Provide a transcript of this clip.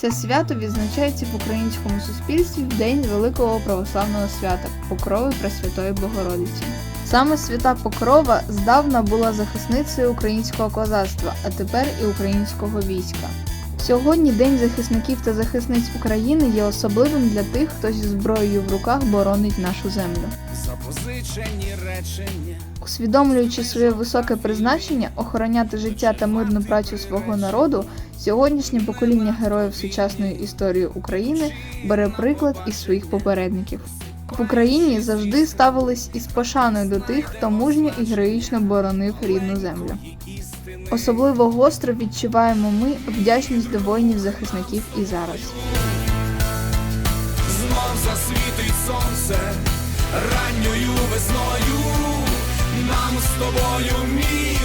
Це свято відзначається в українському суспільстві в день великого православного свята Покрови Пресвятої Богородиці. Саме свята Покрова здавна була захисницею українського козацтва, а тепер і українського війська. Сьогодні День захисників та захисниць України є особливим для тих, хто зі зброєю в руках боронить нашу землю. запозичені речення. Усвідомлюючи своє високе призначення охороняти життя та мирну працю свого народу, сьогоднішнє покоління героїв сучасної історії України бере приклад із своїх попередників. В Україні завжди ставились із пошаною до тих, хто мужньо і героїчно боронив рідну землю. Особливо гостро відчуваємо ми вдячність до воїнів-захисників і зараз. Знов засвітить сонце ранньою весною. Нам з тобою, мій